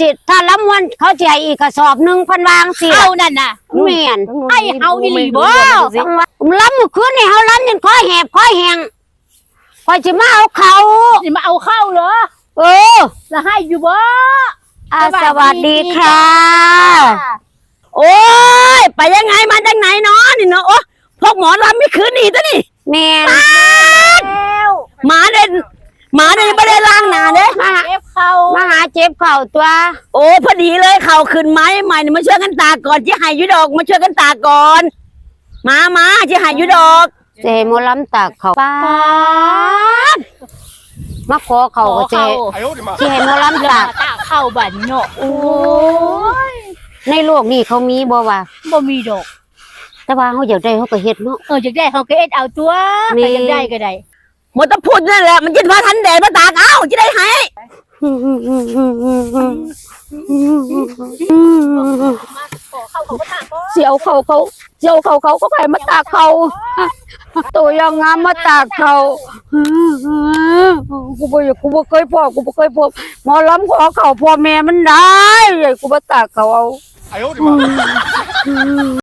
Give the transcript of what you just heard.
จิถ้าล้ำวันเขาจะให้อีกกระสอบหนึ่งพันวางสิเอานั่นน่ะแม่นไอ้เฮาอีหลีบ่จังหวะล้ำเมื่อคืนนี่เฮาล้ำจนคอแหบคอแหงคอยจะมาเอาเขานี่มาเอาเข้าเหรอเออแล้วให้อยู่บ่อ่าสวัสดีค่ะ โอ้ยไปยังไงมาจากไหนเนาะนี่เนาะโอ้พวกหมอลำไม่คืนนี่ตัวนี่แม่นแล้วหมาเด่นหมาเด่นไม่ได้ล้างหนาเด้มาหา เอฟเข้า มาหาเจ็บเข่าตัว โอ้พอดีเลยเข่าขึ้นไม้ใหม่นี่มาช่วยกันตากก่อนที่หายยุดอกมาช่วยกันตากก่อนมามาที่หายยุดอก เจหมอล้ำตากเขาป้าดมาขอเขาก็เจ 哎呦我的妈！ ที่ให้หมอล้ำ แล้ ตาว ก ตาเข้าบัดนี้เนาะโอ้ย ในโลกนี้เขามีบ่วะ บ่มีดอก แต่ว่าเขาอยากได้เขาก็เฮ็ดเนาะ เอออยากได้เขาก็เอ็ดเอาตัว นี่ ใครอยากได้ก็ได้ หมดต้องพูดนั่นแหละมันจะมาทันแดดมาตากเอ้าจะได้หาย ขอ เสียวเขาเขาเสียวเขาเขาก็ไปมาตากเขาตัวยองงามมาตากเขากูบ่กูบ่เคยพ่อกูบ่เคยพ่อหมอล้ำขอเขาพ่อแม่มันได้กูมาตากเขาเอา